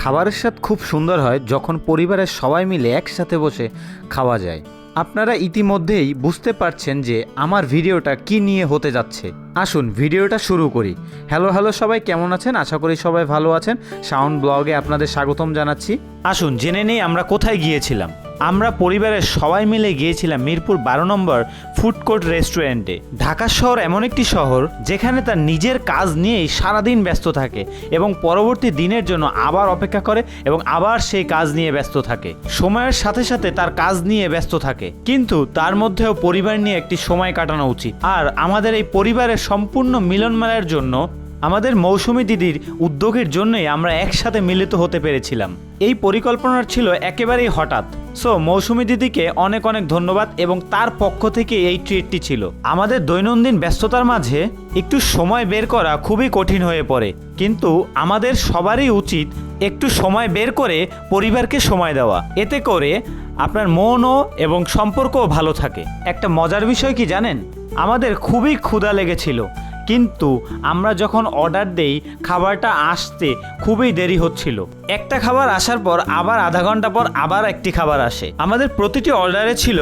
খাবারের স্বাদ খুব সুন্দর হয় যখন পরিবারের সবাই মিলে একসাথে বসে খাওয়া যায়। আপনারা ইতিমধ্যেই বুঝতে পারছেন যে আমার ভিডিওটা কি নিয়ে হতে যাচ্ছে। আসুন ভিডিওটা শুরু করি। হ্যালো হ্যালো সবাই কেমন আছেন? আশা করি সবাই ভালো আছেন। সাউন্ড ব্লগে আপনাদের স্বাগতম জানাচ্ছি। আসুন, জেনে নেই আমরা কোথায় গিয়েছিলাম। আমরা পরিবারের সবাই মিলে গিয়েছিলাম মিরপুর বারো নম্বর ফুড কোর্ট রেস্টুরেন্টে। ঢাকা শহর এমন একটি শহর যেখানে তার নিজের কাজ নিয়েই সারাদিন ব্যস্ত থাকে এবং পরবর্তী দিনের জন্য আবার অপেক্ষা করে এবং আবার সেই কাজ নিয়ে ব্যস্ত থাকে। সময়ের সাথে সাথে তার কাজ নিয়ে ব্যস্ত থাকে। কিন্তু তার মধ্যেও পরিবার নিয়ে একটি সময় কাটানো উচিত। আর আমাদের এই পরিবারের সম্পূর্ণ মিলন মেলার জন্য আমাদের মৌসুমী দিদির উদ্যোগের জন্যই আমরা একসাথে মিলিত হতে পেরেছিলাম। এই পরিকল্পনার ছিল একেবারেই হঠাৎ। সো মৌসুমী দিদিকে অনেক অনেক ধন্যবাদ এবং তার পক্ষ থেকে এই ট্রিটটি ছিল। আমাদের দৈনন্দিন ব্যস্ততার মাঝে একটু সময় বের করা খুবই কঠিন হয়ে পড়ে। কিন্তু আমাদের সবারই উচিত একটু সময় বের করে পরিবারকে সময় দেওয়া। এতে করে আপনার মনও এবং সম্পর্কও ভালো থাকে। একটা মজার বিষয় কি জানেন? আমাদের খুবই ক্ষুধা লেগেছিল। কিন্তু আমরা যখন অর্ডার দেই, খাবারটা আসতে খুবই দেরি হচ্ছিল। একটা খাবার আসার পর আবার আধা ঘণ্টা পর আবার একটি খাবার আসে। আমাদের প্রতিটি অর্ডারে ছিল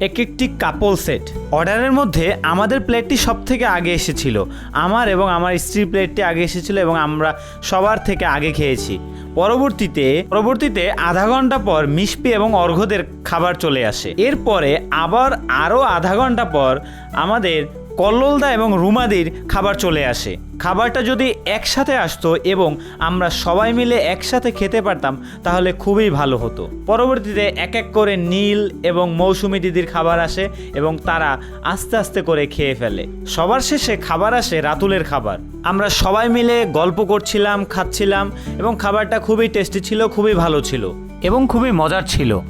এক একটি কাপল সেট। অর্ডারের মধ্যে আমাদের প্লেটটি সব থেকে আগে এসেছিল। আমার এবং আমার স্ত্রীর প্লেটটি আগে এসেছিল এবং আমরা সবার থেকে আগে খেয়েছি। পরবর্তীতে পরবর্তীতে আধা ঘণ্টা পর মিষ্পি এবং অর্ঘদের খাবার চলে আসে। এরপরে আবার আরও আধা ঘণ্টা পর আমাদের কল্লোলদা এবং রুমাদির খাবার চলে আসে। খাবারটা যদি একসাথে আসতো এবং আমরা সবাই মিলে একসাথে খেতে পারতাম, তাহলে খুবই ভালো হতো। পরবর্তীতে এক এক করে নীল এবং মৌসুমি দিদির খাবার আসে এবং তারা আস্তে আস্তে করে খেয়ে ফেলে। সবার শেষে খাবার আসে রাতুলের খাবার। আমরা সবাই মিলে গল্প করছিলাম, খাচ্ছিলাম এবং খাবারটা খুবই টেস্টি ছিল, খুবই ভালো ছিল। এবং খুবই মজার ছিল।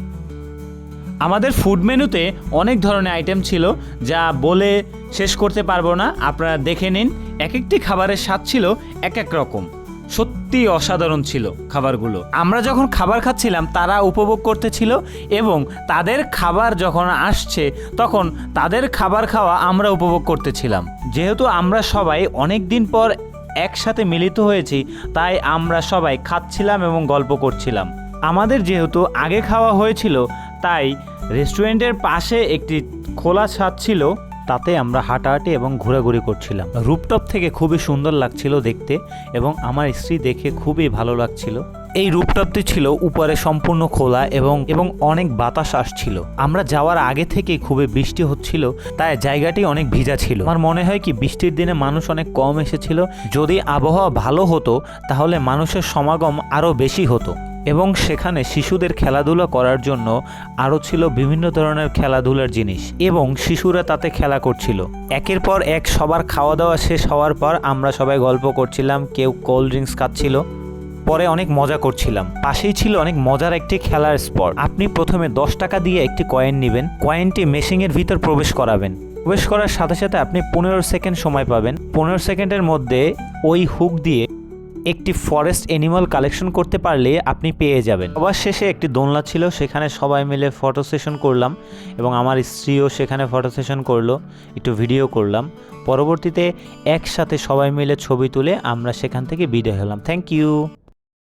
আমাদের ফুড মেনুতে অনেক ধরনের আইটেম ছিল যা বলে শেষ করতে পারব না। আপনারা দেখে নিন এক একটি খাবারের স্বাদ ছিল এক এক রকম। সত্যি অসাধারণ ছিল খাবারগুলো। আমরা যখন খাবার খাচ্ছিলাম, তারা উপভোগ করতেছিল এবং তাদের খাবার যখন আসছে, তখন তাদের খাবার খাওয়া আমরা উপভোগ করতেছিলাম। যেহেতু আমরা সবাই অনেক দিন পর একসাথে মিলিত হয়েছি, তাই আমরা সবাই খাচ্ছিলাম এবং গল্প করছিলাম। আমাদের যেহেতু আগে খাওয়া হয়েছিল, তাই রেস্টুরেন্টের পাশে একটি খোলা ছাদ ছিল, তাতে আমরা হাঁটাহাঁটি এবং ঘোরাঘুরি করছিলাম। রুপটপ থেকে খুবই সুন্দর লাগছিল দেখতে এবং আমার স্ত্রী দেখে খুবই ভালো লাগছিল। এই রূপটপটি ছিল উপরে সম্পূর্ণ খোলা এবং এবং অনেক বাতাস আসছিল। আমরা যাওয়ার আগে থেকেই খুবই বৃষ্টি হচ্ছিল, তাই জায়গাটি অনেক ভিজা ছিল। আমার মনে হয় কি বৃষ্টির দিনে মানুষ অনেক কম এসেছিল। যদি আবহাওয়া ভালো হতো, তাহলে মানুষের সমাগম আরও বেশি হতো। এবং সেখানে শিশুদের খেলাধুলা করার জন্য আরও ছিল বিভিন্ন ধরনের খেলাধুলার জিনিস এবং শিশুরা তাতে খেলা করছিল। একের পর এক সবার খাওয়া দাওয়া শেষ হওয়ার পর আমরা সবাই গল্প করছিলাম, কেউ কোল্ড ড্রিঙ্কস খাচ্ছিল, পরে অনেক মজা করছিলাম। পাশেই ছিল অনেক মজার একটি খেলার স্পট। আপনি প্রথমে দশ টাকা দিয়ে একটি কয়েন নেবেন, কয়েনটি মেশিংয়ের ভিতর প্রবেশ করাবেন। প্রবেশ করার সাথে সাথে আপনি পনেরো সেকেন্ড সময় পাবেন। পনেরো সেকেন্ডের মধ্যে ওই হুক দিয়ে একটি ফরেস্ট অ্যানিমাল কালেকশন করতে পারলে আপনি পেয়ে যাবেন। সবার শেষে একটি দোলনা ছিল, সেখানে সবাই মিলে ফটো সেশন করলাম এবং আমার স্ত্রীও সেখানে ফটো সেশন করল, একটু ভিডিও করলাম। পরবর্তীতে একসাথে সবাই মিলে ছবি তুলে আমরা সেখান থেকে বিদায় হলাম। Thank you